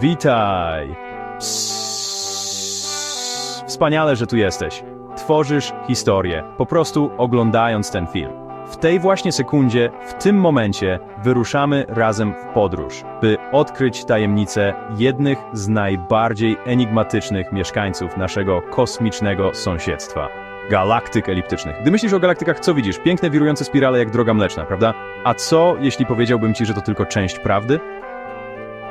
Witaj! Psst. Wspaniale, że tu jesteś. Tworzysz historię, po prostu oglądając ten film. W tej właśnie sekundzie, w tym momencie, wyruszamy razem w podróż, by odkryć tajemnicę jednych z najbardziej enigmatycznych mieszkańców naszego kosmicznego sąsiedztwa galaktyk eliptycznych. Gdy myślisz o galaktykach, co widzisz? Piękne, wirujące spirale jak droga mleczna, prawda? A co, jeśli powiedziałbym ci, że to tylko część prawdy?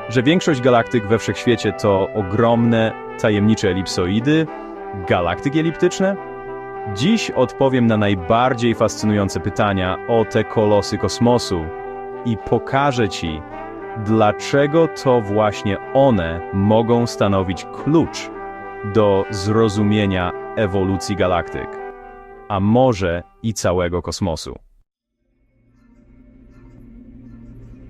Że większość galaktyk we wszechświecie to ogromne, tajemnicze elipsoidy, galaktyki eliptyczne? Dziś odpowiem na najbardziej fascynujące pytania o te kolosy kosmosu i pokażę ci, dlaczego to właśnie one mogą stanowić klucz do zrozumienia ewolucji galaktyk, a może i całego kosmosu.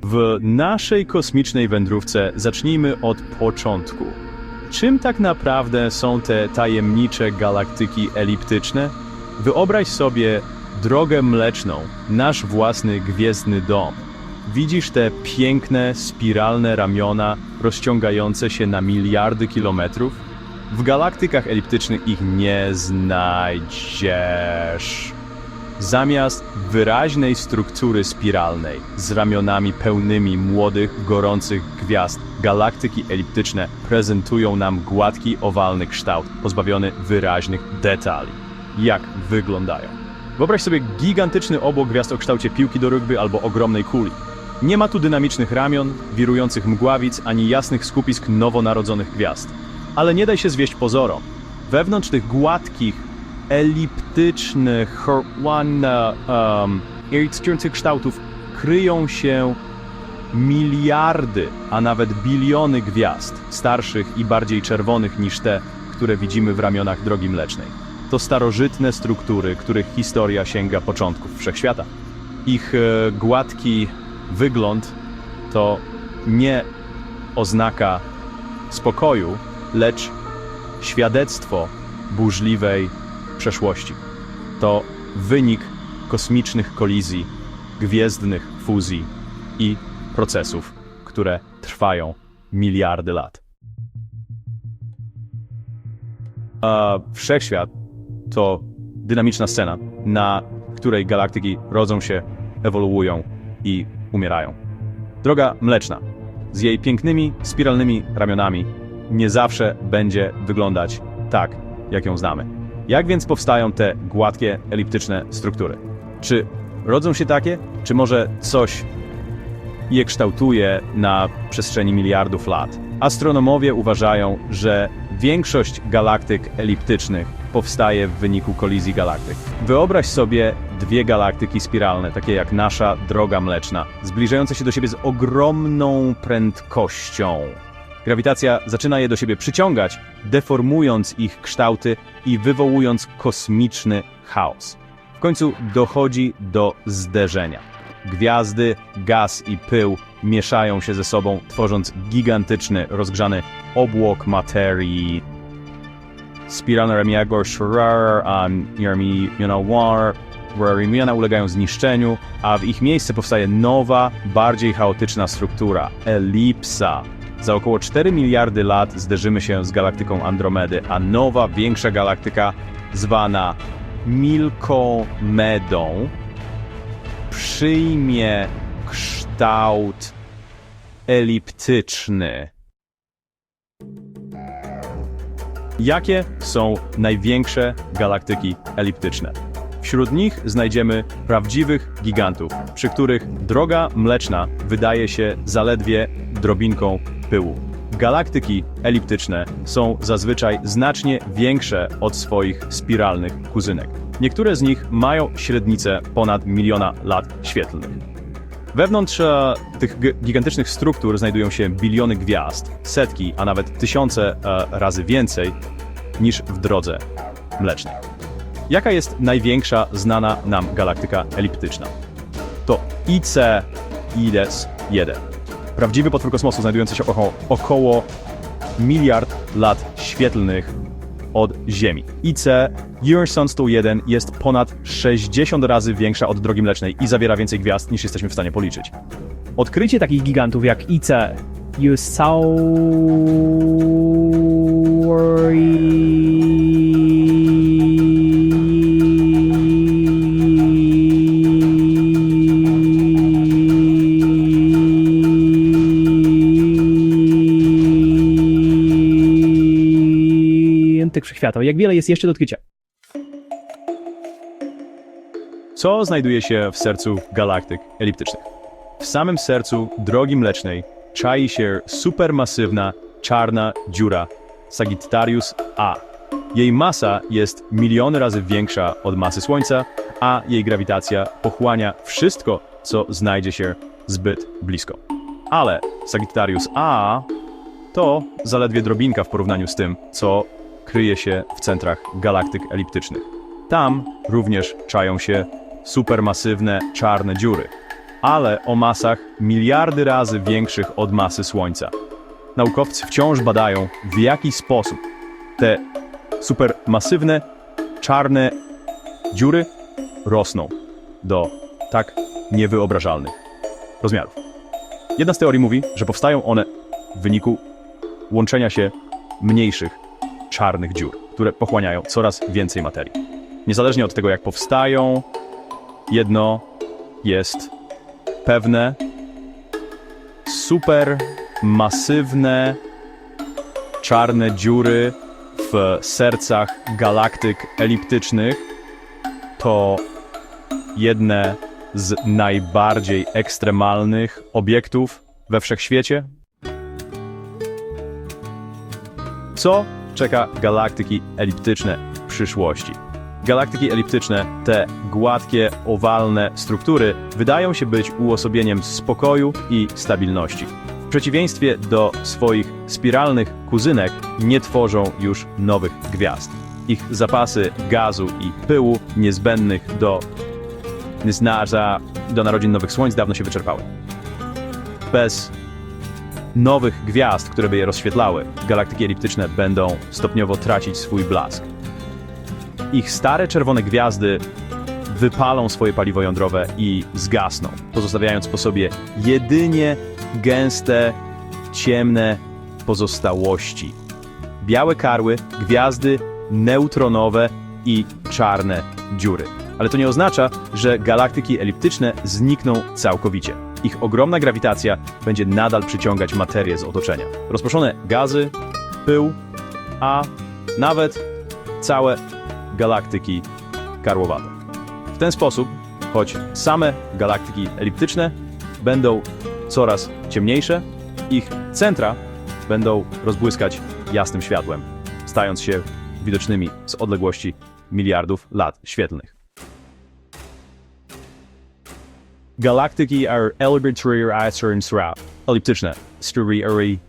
W naszej kosmicznej wędrówce zacznijmy od początku. Czym tak naprawdę są te tajemnicze galaktyki eliptyczne? Wyobraź sobie drogę mleczną, nasz własny gwiezdny dom. Widzisz te piękne, spiralne ramiona rozciągające się na miliardy kilometrów? W galaktykach eliptycznych ich nie znajdziesz. Zamiast wyraźnej struktury spiralnej z ramionami pełnymi młodych, gorących gwiazd, galaktyki eliptyczne prezentują nam gładki, owalny kształt, pozbawiony wyraźnych detali. Jak wyglądają? Wyobraź sobie gigantyczny obłok gwiazd o kształcie piłki do rugby albo ogromnej kuli. Nie ma tu dynamicznych ramion, wirujących mgławic, ani jasnych skupisk nowonarodzonych gwiazd. Ale nie daj się zwieść pozorom. Wewnątrz tych gładkich, eliptycznych, one, um, eliptycznych kształtów kryją się miliardy, a nawet biliony gwiazd, starszych i bardziej czerwonych niż te, które widzimy w ramionach Drogi Mlecznej. To starożytne struktury, których historia sięga początków wszechświata. Ich e, gładki wygląd to nie oznaka spokoju, lecz świadectwo burzliwej przeszłości. To wynik kosmicznych kolizji, gwiezdnych fuzji i procesów, które trwają miliardy lat. A wszechświat to dynamiczna scena, na której galaktyki rodzą się, ewoluują i umierają. Droga mleczna, z jej pięknymi, spiralnymi ramionami, nie zawsze będzie wyglądać tak, jak ją znamy. Jak więc powstają te gładkie, eliptyczne struktury? Czy rodzą się takie, czy może coś je kształtuje na przestrzeni miliardów lat? Astronomowie uważają, że większość galaktyk eliptycznych powstaje w wyniku kolizji galaktyk. Wyobraź sobie dwie galaktyki spiralne, takie jak nasza droga mleczna, zbliżające się do siebie z ogromną prędkością. Grawitacja zaczyna je do siebie przyciągać, deformując ich kształty i wywołując kosmiczny chaos. W końcu dochodzi do zderzenia. Gwiazdy, gaz i pył mieszają się ze sobą, tworząc gigantyczny, rozgrzany obłok materii. Spiralne ramiona Schroer, a ramiona War, ulegają zniszczeniu, a w ich miejsce powstaje nowa, bardziej chaotyczna struktura elipsa. Za około 4 miliardy lat zderzymy się z galaktyką Andromedy, a nowa, większa galaktyka, zwana Milkomedą, przyjmie kształt eliptyczny. Jakie są największe galaktyki eliptyczne? Wśród nich znajdziemy prawdziwych gigantów, przy których droga mleczna wydaje się zaledwie drobinką pyłu. Galaktyki eliptyczne są zazwyczaj znacznie większe od swoich spiralnych kuzynek. Niektóre z nich mają średnicę ponad miliona lat świetlnych. Wewnątrz e, tych gigantycznych struktur znajdują się biliony gwiazd, setki, a nawet tysiące e, razy więcej niż w drodze mlecznej. Jaka jest największa znana nam galaktyka eliptyczna? To IC IDES 1. Prawdziwy potwór kosmosu znajdujący się około, około miliard lat świetlnych od Ziemi. IC Urson 101 jest ponad 60 razy większa od drogi mlecznej i zawiera więcej gwiazd niż jesteśmy w stanie policzyć. Odkrycie takich gigantów jak IC Usauri wszechświata. Jak wiele jest jeszcze do odkrycia? Co znajduje się w sercu galaktyk eliptycznych? W samym sercu drogi mlecznej czai się supermasywna czarna dziura Sagittarius A. Jej masa jest miliony razy większa od masy Słońca, a jej grawitacja pochłania wszystko, co znajdzie się zbyt blisko. Ale Sagittarius A to zaledwie drobinka w porównaniu z tym, co kryje się w centrach galaktyk eliptycznych. Tam również czają się supermasywne czarne dziury, ale o masach miliardy razy większych od masy Słońca. Naukowcy wciąż badają, w jaki sposób te supermasywne czarne dziury rosną do tak niewyobrażalnych rozmiarów. Jedna z teorii mówi, że powstają one w wyniku łączenia się mniejszych czarnych dziur, które pochłaniają coraz więcej materii. Niezależnie od tego, jak powstają, jedno jest pewne: super masywne czarne dziury w sercach galaktyk eliptycznych to jedne z najbardziej ekstremalnych obiektów we wszechświecie, Co czeka galaktyki eliptyczne w przyszłości? Galaktyki eliptyczne, te gładkie, owalne struktury, wydają się być uosobieniem spokoju i stabilności. W przeciwieństwie do swoich spiralnych kuzynek, nie tworzą już nowych gwiazd. Ich zapasy gazu i pyłu niezbędnych do do narodzin nowych słońc dawno się wyczerpały. Bez nowych gwiazd, które by je rozświetlały, galaktyki eliptyczne będą stopniowo tracić swój blask. Ich stare czerwone gwiazdy wypalą swoje paliwo jądrowe i zgasną, pozostawiając po sobie jedynie gęste, ciemne pozostałości. Białe karły, gwiazdy neutronowe i czarne dziury. Ale to nie oznacza, że galaktyki eliptyczne znikną całkowicie. Ich ogromna grawitacja będzie nadal przyciągać materię z otoczenia. Rozproszone gazy, pył, a nawet całe galaktyki karłowate. W ten sposób, choć same galaktyki eliptyczne będą coraz ciemniejsze, ich centra będą rozbłyskać jasnym światłem, stając się widocznymi z odległości miliardów lat świetlnych. Galaktyki are arbitrary assurance eliptyczne, Sturi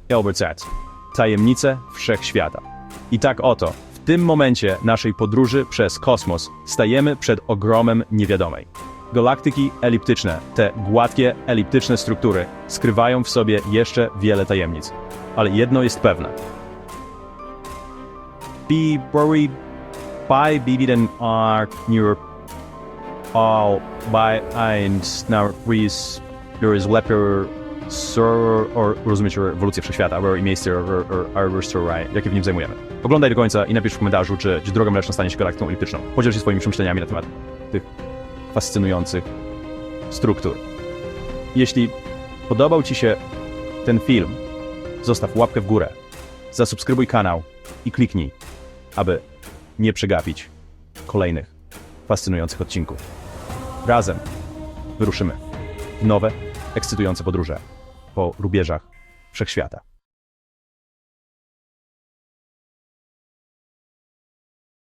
Elbertsat, tajemnice wszechświata. I tak oto, w tym momencie naszej podróży przez kosmos stajemy przed ogromem niewiadomej. Galaktyki eliptyczne, te gładkie, eliptyczne struktury, skrywają w sobie jeszcze wiele tajemnic. Ale jedno jest pewne. Be worried by Bibiden are near all by and now is there is leper sir or rozumiecie ewolucję wszechświata, i miejsce or, or, or, jakie w nim zajmujemy. Oglądaj do końca i napisz w komentarzu, czy, czy droga mleczna stanie się galaktyką eliptyczną. Podziel się swoimi przemyśleniami na temat tych fascynujących struktur. Jeśli podobał Ci się ten film, zostaw łapkę w górę, zasubskrybuj kanał i kliknij, aby nie przegapić kolejnych fascynujących odcinków. Razem wyruszymy w nowe, ekscytujące podróże po rubieżach wszechświata.